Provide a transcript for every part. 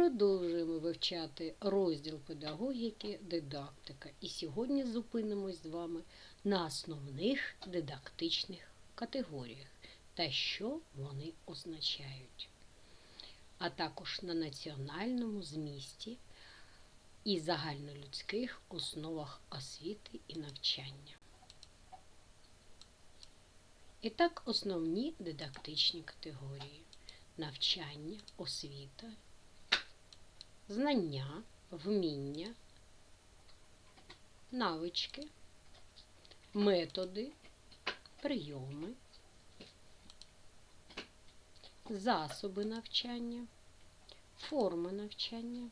Продовжуємо вивчати розділ педагогіки, дидактика. І сьогодні зупинимось з вами на основних дидактичних категоріях та що вони означають, а також на національному змісті і загальнолюдських основах освіти і навчання. І так, основні дидактичні категорії навчання, освіта, знання, вміння, навички, методи, прийоми, засоби навчання, форми навчання,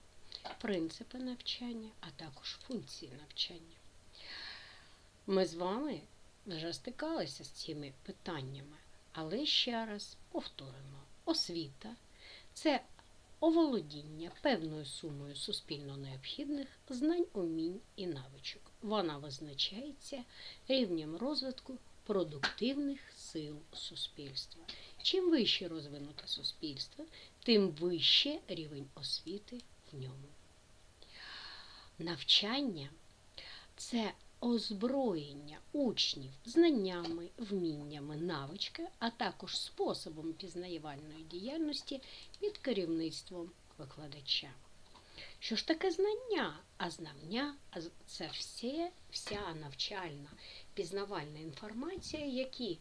принципи навчання, а також функції навчання. Ми з вами вже стикалися з цими питаннями, але ще раз повторимо: освіта це оволодіння певною сумою суспільно необхідних знань, умінь і навичок. Вона визначається рівнем розвитку продуктивних сил суспільства. Чим вище розвинуте суспільство, тим вище рівень освіти в ньому. Навчання це озброєння учнів знаннями, вміннями, навички, а також способом пізнавальної діяльності під керівництвом викладача. Що ж таке знання? А знання це все, вся навчальна пізнавальна інформація, які,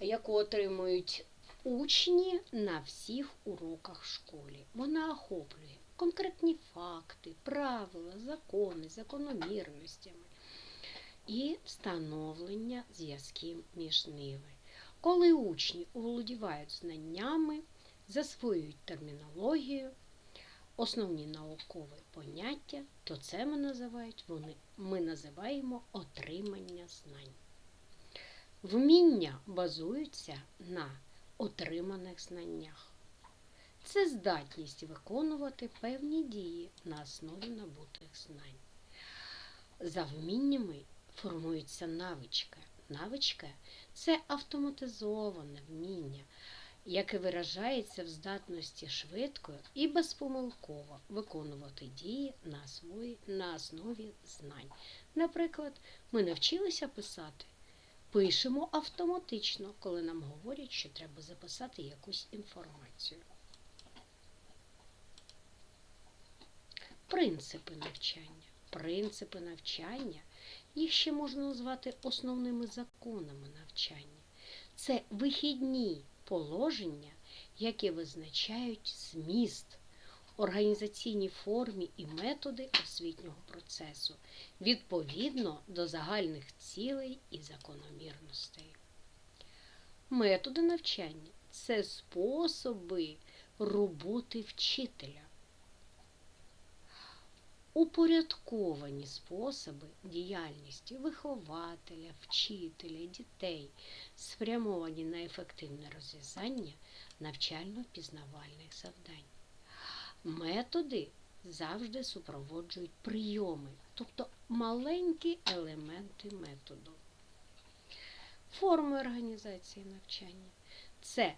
яку отримують учні на всіх уроках в школі. Вона охоплює конкретні факти, правила, закони, закономірностями і встановлення зв'язків між ними. Коли учні оволодівають знаннями, засвоюють термінологію, основні наукові поняття, то це ми називають, вони, ми називаємо отримання знань. Вміння базуються на отриманих знаннях. Це здатність виконувати певні дії на основі набутих знань. За вміннями формується навичка. Навичка це автоматизоване вміння, яке виражається в здатності швидко і безпомилково виконувати дії на, свої, на основі знань. Наприклад, ми навчилися писати. Пишемо автоматично, коли нам говорять, що треба записати якусь інформацію. Принципи навчання. Принципи навчання їх ще можна назвати основними законами навчання. Це вихідні положення, які визначають зміст, організаційні форми і методи освітнього процесу відповідно до загальних цілей і закономірностей. Методи навчання це способи роботи вчителя упорядковані способи діяльності вихователя, вчителя, дітей, спрямовані на ефективне розв'язання навчально-пізнавальних завдань. Методи завжди супроводжують прийоми, тобто маленькі елементи методу. Форми організації навчання це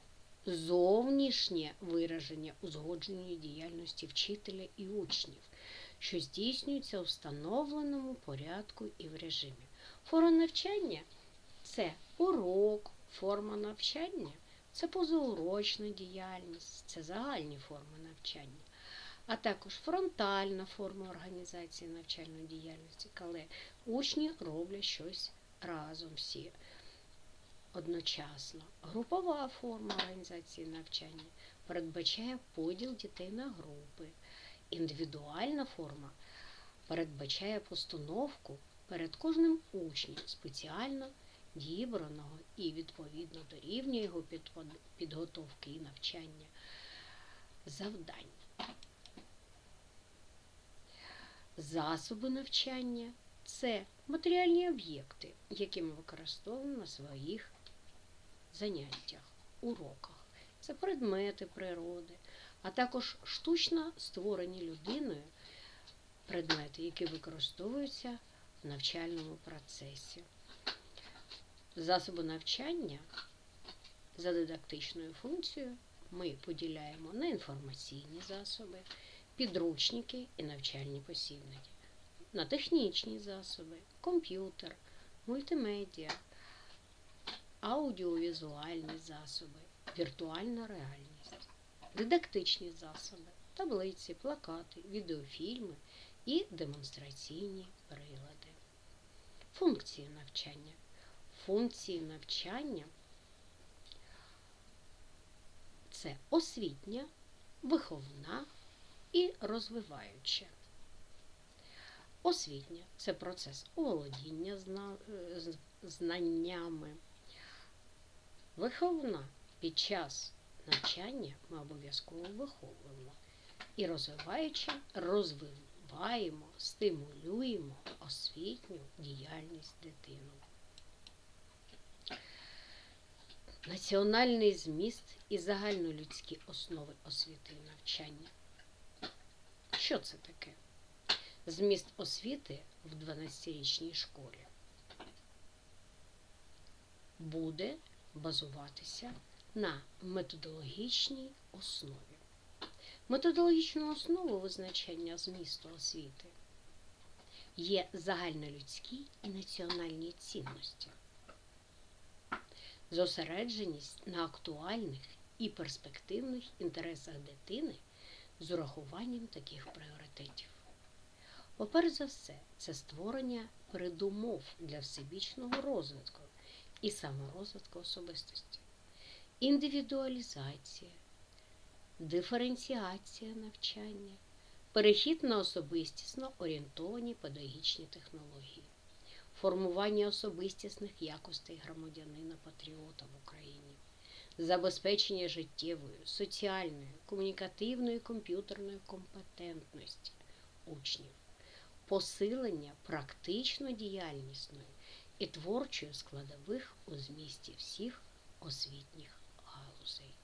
зовнішнє вираження узгодженої діяльності вчителя і учнів що здійснюється у встановленому порядку і в режимі. Форма навчання це урок, форма навчання це позаурочна діяльність, це загальні форми навчання, а також фронтальна форма організації навчальної діяльності, коли учні роблять щось разом всі. Одночасно групова форма організації навчання передбачає поділ дітей на групи. Індивідуальна форма передбачає постановку перед кожним учнем спеціально дібраного і відповідно до рівня його підготовки і навчання завдань. Засоби навчання це матеріальні об'єкти, які ми використовуємо на своїх заняттях, уроках. Це предмети природи, а також штучно створені людиною предмети, які використовуються в навчальному процесі. Засоби навчання за дидактичною функцією ми поділяємо на інформаційні засоби, підручники і навчальні посібники, на технічні засоби, комп'ютер, мультимедіа, аудіовізуальні засоби, віртуальна реальність, дидактичні засоби, таблиці, плакати, відеофільми і демонстраційні прилади. Функції навчання. Функції навчання це освітня, виховна і розвиваюча. Освітня це процес оволодіння знаннями. Виховна під час навчання ми обов'язково виховуємо. І розвиваюча розвиваємо, стимулюємо освітню діяльність дитини. Національний зміст і загальнолюдські основи освіти і навчання. Що це таке? Зміст освіти в 12-річній школі буде базуватися на методологічній основі. Методологічну основу визначення змісту освіти є загальнолюдські і національні цінності, зосередженість на актуальних і перспективних інтересах дитини з урахуванням таких пріоритетів. Поперед за все, це створення передумов для всебічного розвитку і саморозвитку особистості, індивідуалізація, диференціація навчання, перехід на особистісно орієнтовані педагогічні технології, формування особистісних якостей громадянина-патріота в Україні, забезпечення життєвої, соціальної, комунікативної, комп'ютерної компетентності учнів, посилення практично діяльнісної і творчої складових у змісті всіх освітніх we'll see.